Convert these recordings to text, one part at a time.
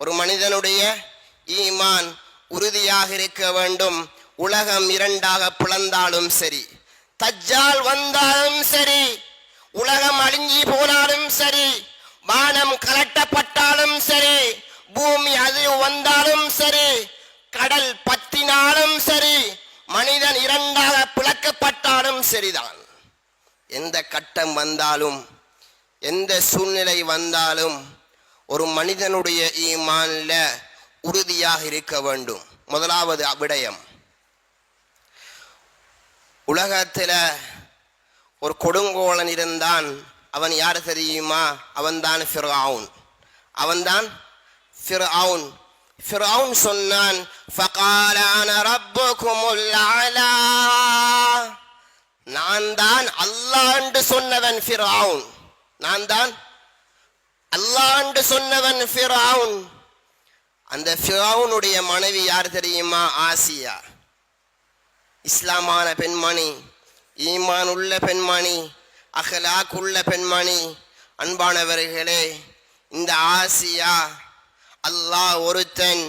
ஒரு மனிதனுடைய ஈமான் உறுதியாக இருக்க வேண்டும். உலகம் இரண்டாக பிளந்தாலும் சரி தஜ்ஜால் வந்தாலும் சரி உலகம் அழிஞ்சி போனாலும் சரி வானம் கலட்டப்பட்டாலும் சரி பூமி அது வந்தாலும் சரி கடல் பத்தினாலும் சரி மனிதன் இரண்டாக பிளக்கப்பட்டாலும் சரிதான். எந்த கட்டம் வந்தாலும் எந்த சூழ்நிலை வந்தாலும் ஒரு மனிதனுடைய ஈமான்ல உறுதியாக இருக்க வேண்டும். முதலாவது விடயம். உலகத்துல ஒரு கொடுங்கோலன் இருந்தான் அவன் யார் தெரியுமா? அவன்தான் ஃபிர்அவுன் அவன்தான் ஃபிர் அவுன் சொன்னான் ஃபகால சொன்னான் அலா. நான் தான் அல்லாண்டு சொன்னவன் ஃபிர்அவுன் நான் தான் அல்லாண்டு சொன்னவன் ஃபிராவுன் அந்த ஃபிராவுனுடைய மனைவி யார் தெரியுமா? ஆசியா. இஸ்லாமான பெண்மணி ஈமான் உள்ள பெண்மணி அகலாக் உள்ள பெண்மணி அன்பானவர்களே இந்த ஆசியா அல்லாஹ் ஒருத்தன்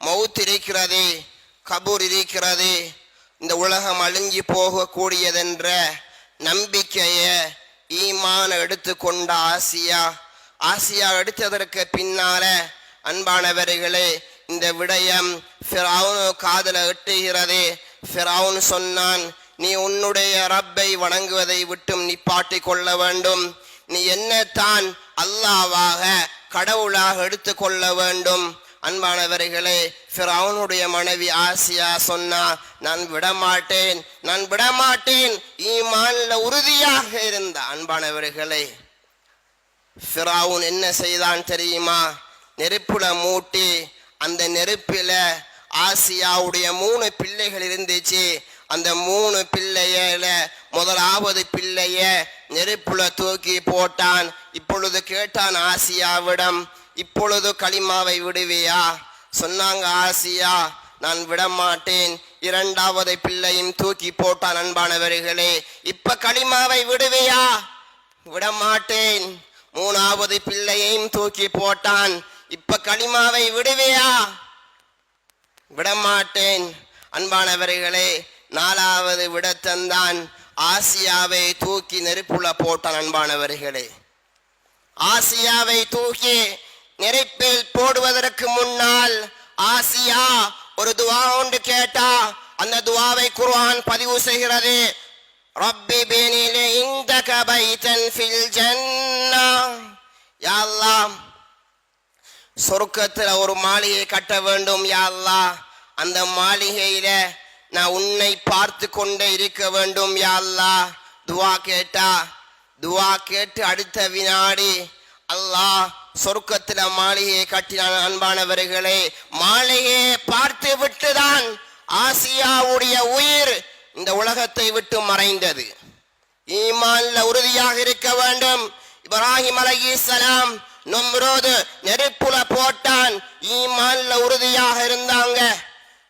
மவுத் இருக்கிறது கபூர் இருக்கிறது இந்த உலகம் அழிஞ்சி போகக்கூடியதென்ற நம்பிக்கையை ஈமான எடுத்துக்கொண்ட ஆசியா. ஆசியா எடுத்ததற்கு பின்னால அன்பானவர்களே இந்த விடயம் ஃபிரௌனு காதல எட்டுகிறது. ஃபிரௌன் சொன்னான் நீ உன்னுடைய ரப்பை வணங்குவதை விட்டும் நிப்பாட்டி கொள்ள வேண்டும். நீ என்னத்தான் அல்லாவாக கடவுளாக எடுத்துக்கொள்ள வேண்டும். அன்பானவர்களே ஃபிரவுனுடைய மனைவி ஆசியா சொன்னா நான் விடமாட்டேன் நான் விடமாட்டேன் ஈமான்ல உறுதியாக இருந்த. அன்பானவர்களே ஃபிராவுன் என்ன செய்தான் தெரியுமா? நெருப்புல மூட்டி அந்த நெருப்பில ஆசியாவுடைய மூணு பிள்ளைகள் இருந்துச்சு. அந்த மூணு பிள்ளையில முதலாவது பிள்ளைய நெருப்புல தூக்கி போட்டான். இப்பொழுது கேட்டான் ஆசியாவிடம் இப்பொழுது களிமாவை விடுவியா? சொன்னாங்க ஆசியா நான் விடமாட்டேன். இரண்டாவது பிள்ளையும் தூக்கி போட்டான் அன்பானவர்களே. இப்ப களிமாவை விடுவியா? விடமாட்டேன். மூணாவது பிள்ளையையும் தூக்கி போட்டான். இப்ப களிமாவை விடுவியா? விடமாட்டேன். அன்பானவர்களே நாலாவது விடத்தந்தான். ஆசியாவை தூக்கி நெருப்புல போட்டான் அன்பானவர்களே. ஆசியாவை தூக்கி நெருப்பில் போடுவதற்கு முன்னால் ஆசியா ஒரு துவா ஒன்று கேட்டா அந்த துவாவை குர்ஆன் பதிவு செய்கிறது. ரப்பி பேனி لك بيتا في الجنة. يا الله. சொர்க்கத்துல ஒரு மாளிகை கட்ட வேண்டும் யா அந்த மாளிகையில நான் உன்னை பார்த்து கொண்டே இருக்க வேண்டும் யா துவா கேட்டா துவா கேட்டு அடுத்த வினாடி அல்லாஹ் சொருக்கத்துல மாளிகையை கட்டினான் அன்பானவர்களே. மாளிகையை பார்த்து விட்டுதான் ஆசியாவுடைய உயிர் இந்த உலகத்தை விட்டு மறைந்தது. ஈமான்ல உறுதியாக இருக்க வேண்டும். இப்ராஹிம் அலைஹிஸ்ஸலாம் நம்ரோது நெருப்புல போட்டான். ஈமான்ல உறுதியாக இருந்தாங்க.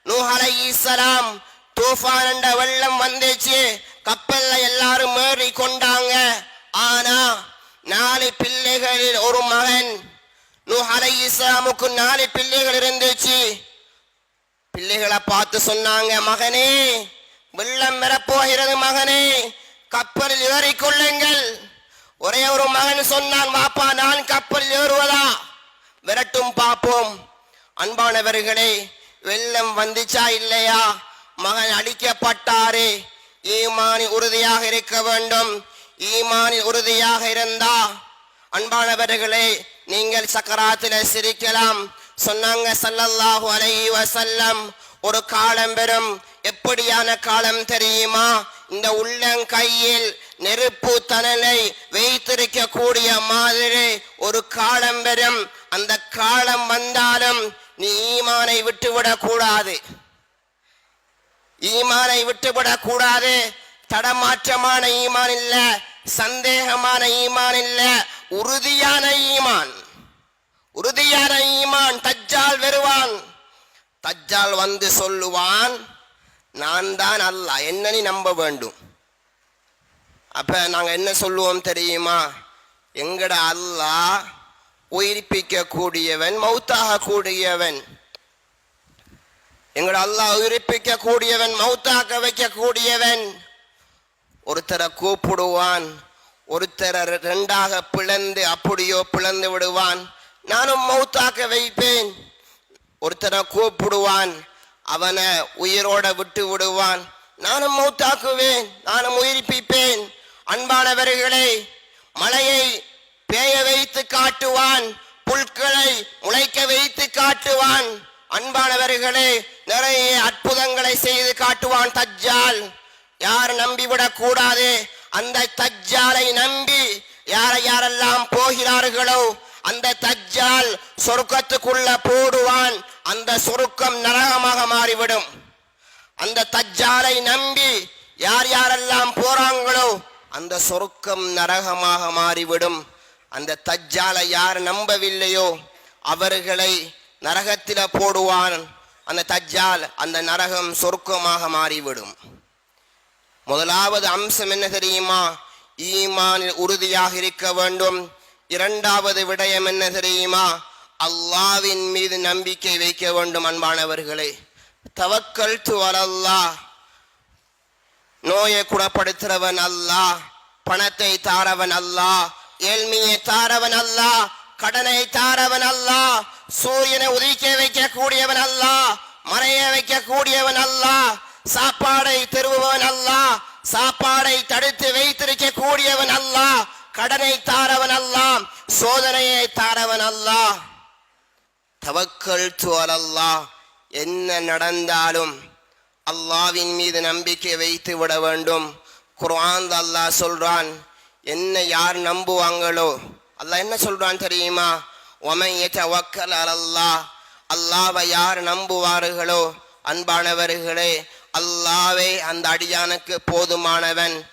நூஹ் சலாம் தூஃபான் என்ற வெள்ளம் வந்துச்சு. கப்பல்ல எல்லாரும் ஏறி கொண்டாங்க. ஆனா நாலு பிள்ளைகளில் ஒரு மகன். நூஹ் இஸ்லாமுக்கு நாலு பிள்ளைகள் இருந்துச்சு. பிள்ளைகளை பார்த்து சொன்னாங்க மகனே வெள்ளம் வரப்போகிறது மகனே கப்பலில் ஏறிக்கொள்ளுங்கள். ஒரே ஒரு மகன் சொன்னான் பாப்பா நான் கப்பலில் ஏறுவதா? விரட்டும் பார்ப்போம். அன்பானவர்களே வெள்ளம் வந்துச்சா இல்லையா? மகன் அடிக்கப்பட்டாரே. ஈமானி உறுதியாக இருக்க வேண்டும். ஈமானி உறுதியாக இருந்தா? அன்பானவர்களே நீங்கள் சக்கராத்தில சிரிக்கலாம். சொன்னாங்க சல்லல்லாஹு அலைஹி வசல்லம் ஒரு காலம் பெறும். எப்படியான காலம் தெரியுமா? இந்த உள்ளங்கையில் நெருப்பு தணலை வைத்திருக்க கூடிய மாதிரி ஒரு காலம் வரும். அந்த காலம் வந்தாலும் நீ ஈமானை விட்டுவிடக் கூடாது ஈமானை விட்டுவிடக் கூடாது தடமாற்றமான ஈமான் இல்ல சந்தேகமான ஈமான் இல்ல உறுதியான ஈமான். உறுதியான ஈமான் தஜ்ஜால் வருவான். தஜ்ஜால் வந்து சொல்லுவான் நான் தான் அல்லாஹ் என்னன்னு நம்ப வேண்டும். அப்ப நாங்க என்ன சொல்லுவோம் தெரியுமா? எங்கட அல்லாஹ் உயிர்ப்பிக்க கூடியவன் மௌத்தாக கூடியவன் எங்கட அல்லாஹ் உயிர்ப்பிக்க கூடியவன் மௌத்தாக்க வைக்க கூடியவன் ஒருத்தரை கூப்பிடுவான் ஒருத்தரை ரெண்டாக பிளந்து அப்படியோ பிளந்து விடுவான். நானும் மௌத்தாக்க வைப்பேன். ஒருத்தரை கூப்பிடுவான் அவனை உயிரோட விட்டு விடுவான். நானும் மௌத்தாக்குவேன் நானும் உயிர்ப்பிப்பேன். அன்பானவர்களே மலையை பேய வைத்து காட்டுவான் புல்களை முளைக்க வைத்து காட்டுவான். அன்பானவர்களே நிறைய அற்புதங்களை செய்து காட்டுவான் தஜ்ஜால். யார் நம்பிவிடக் கூடாது அந்த தஜ்ஜாலை நம்பி யாரை யாரெல்லாம் போகிறார்களோ அந்த தஜ்ஜால் சொருக்கத்துக்குள்ள போடுவான் அந்த சொருக்கம் நரகமாக மாறிவிடும். அந்த தஜ்ஜாலை நம்பி யார் யாரெல்லாம் போறாங்களோ அந்த சொருக்கம் நரகமாக மாறிவிடும். அந்த தஜ்ஜாலை யார் நம்பவில்லையோ அவர்களை நரகத்தில போடுவான். அந்த தஜ்ஜால் அந்த நரகம் சொர்க்கமாக மாறிவிடும். முதலாவது அம்சம் என்ன தெரியுமா? ஈமானில் உறுதியாக இருக்க வேண்டும். இரண்டாவது விடயம் என்ன தெரியுமா? அல்லாவின் மீது நம்பிக்கை வைக்க வேண்டும் அன்பானவர்களே. தவக்கல் அல்லாஹ் நோயை குணப்படுத்துறவன் அல்லா. பணத்தை தாரவன் அல்லா. ஏழ்மையை தாரவன் அல்லா. கடனை தாரவன் அல்லா. சூரியனை உதிக்க வைக்க கூடியவன் அல்லாஹ் மறைய வைக்க கூடியவன் அல்லா. சாப்பாடை திருவுவன் அல்லா. சாப்பாடை தடுத்து வைத்திருக்க கூடியவன் அல்லா. கடனை தாரவன் அல்லாஹ் சோதனையை தாரவன் அல்லாஹ் தவக்கல் அல்லாஹ் என்ன நடந்தாலும் அல்லாவின் மீது நம்பிக்கை வைத்து விட வேண்டும். குர்ஆன் அல்லாஹ் சொல்றான் என்ன யார் நம்புவாங்களோ? அல்லாஹ் என்ன சொல்றான் தெரியுமா? ஒமன் யதவக்கல் அல்லாஹ் அல்லாவை யார் நம்புவார்களோ? அன்பானவர்களே அல்லாவே அந்த அடியானுக்கு போதுமானவன்.